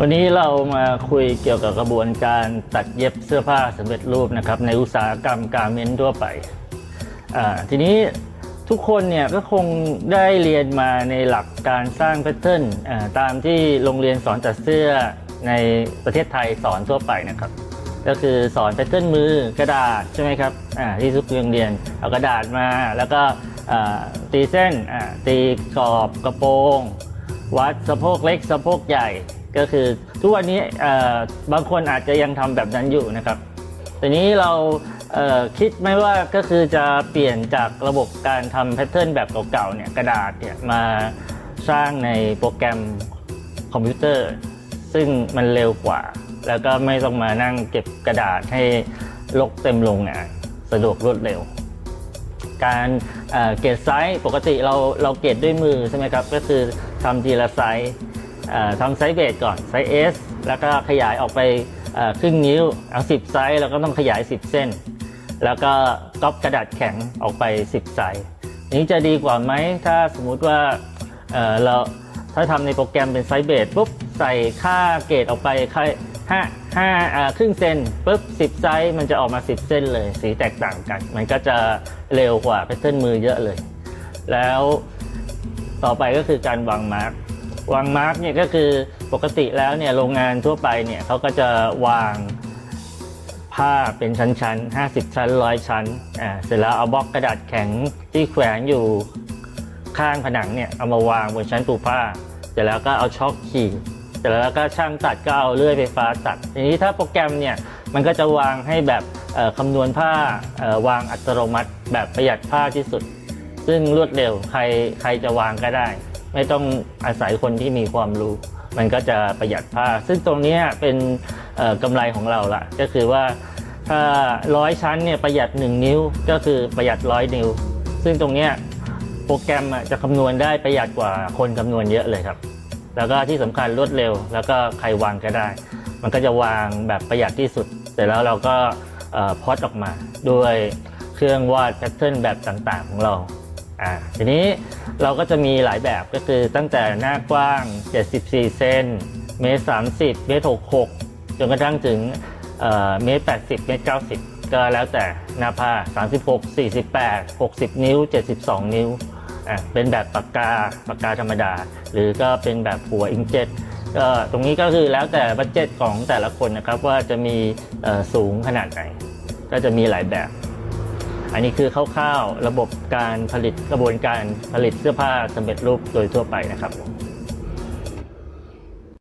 วันนี้เรามาคุยเกี่ยวกับกระบวนการตัดเย็บเสื้อผ้าสำเร็จรูปนะครับในอุตสาหกรรมการเมนต์ทั่วไป ทีนี้ทุกคนเนี่ยก็คงได้เรียนมาในหลักการสร้างแพทเทิร์นตามที่โรงเรียนสอนตัดเสื้อในประเทศไทยสอนทั่วไปนะครับ ก็คือสอนแพทเทิร์นมือกระดาษใช่ไหมครับที่ทุกโรงเรียนเอากระดาษมาแล้วก็ตีเส้นตีกรอบกระโปรง วัดสะโพกเล็กสะโพกใหญ่ ก็คือทุกวันนี้บางคนอาจจะยังทำแบบนั้นอยู่นะครับทีนี้เราเคิดไหมว่าก็คือจะเปลี่ยนจากระบบการทำแพทเทิร์นแบบเก่าๆเนี่ยกระดาษเนี่ยมาสร้างในโปรแกรมคอมพิวเตอร์ ซึ่งมันเร็วกว่า แล้วก็ไม่ต้องมานั่งเก็บกระดาษให้ลกเต็มโรงงานสะดวกรวดเร็ว การเกรดไซส์ปกติเราเราเกรดด้วยมือใช่ไหมครับ ก็คือทำทีละไซส์ ทำไซส์เบสก่อนไซส์ S แล้วก็ขยายออกไปครึ่งนิ้วเอา10 ไซส์แล้วก็ต้องขยาย 10 เส้น แล้วก็ก๊อปกระดาษแข็งออกไป 10 ไซส์นี้จะดีกว่าไหมถ้าสมมุติว่าเราถ้าทำในโปรแกรมเป็นไซส์เบสปุ๊บใส่ค่าเกรดออกไปค่าห้าห้าอ่าครึ่งเซนปุ๊บ10ไซส์มันจะออกมา10เส้นเลย สีแตกต่างกัน มันก็จะเร็วกว่าแพทเทิร์นมือเยอะเลย แล้วต่อไปก็คือการวางมาร์ก วางมาร์กเนี่ยก็คือปกติแล้วเนี่ยโรงงานทั่วไปเนี่ยเขาก็จะวางผ้าเป็นชั้นๆ 50 ชั้นร้อยชั้นอ่าเสร็จแล้วเอาบล็อกกระดาษแข็งที่แขวนอยู่ข้างผนังเนี่ยเอามาวางบนชั้นปูผ้า เสร็จแล้วก็เอาช็อคขีดเสร็จแล้วก็ช่างตัดก็เอาเลื่อยไฟฟ้าตัดทีนี้ถ้าโปรแกรมเนี่ยมันก็จะวางให้แบบคำนวณผ้าวางอัตโนมัติ แบบประหยัดผ้าที่สุด ซึ่งรวดเร็วใครใครจะวางก็ได้ ไม่ต้องอาศัยคนที่มีความรู้ มันก็จะประหยัดผ้า ซึ่งตรงนี้เป็นกำไรของเราละก็คือว่าถ้าร้อยชั้นเนี่ยประหยัด 1 นิ้วก็คือประหยัดร้อยนิ้ว ซึ่งตรงนี้โปรแกรมจะคำนวณได้ประหยัดกว่าคนคำนวณเยอะเลยครับ แล้วก็ที่สำคัญรวดเร็ว แล้วก็ใครวางก็ได้ มันก็จะวางแบบประหยัดที่สุด เสร็จแล้วเราก็พอดออกมาด้วยเครื่องวาดแพทเทิร์นแบบต่างๆของเรา อ่าทีนี้เราก็จะมีหลายแบบก็คือตั้งแต่หน้ากว้าง 74 เซนเมตร30 เมตร66 จนกระทั่งถึงเอ่อเมตร80 เมตร90 ก็แล้วแต่หน้าผ้า36 48 60 นิ้ว 72 นิ้วอะเป็นแบบปากกาปากกาธรรมดา หรือก็เป็นแบบหัวอิงเจ็ตก็ตรงนี้ก็คือแล้วแต่บัตเจ็ตของแต่ละคนนะครับว่าจะมีสูงขนาดไหน ก็จะมีหลายแบบ อันนี้คือคร่าวๆระบบการผลิตกระบวนการผลิตเสื้อผ้าสำเร็จรูปโดยทั่วไปนะครับ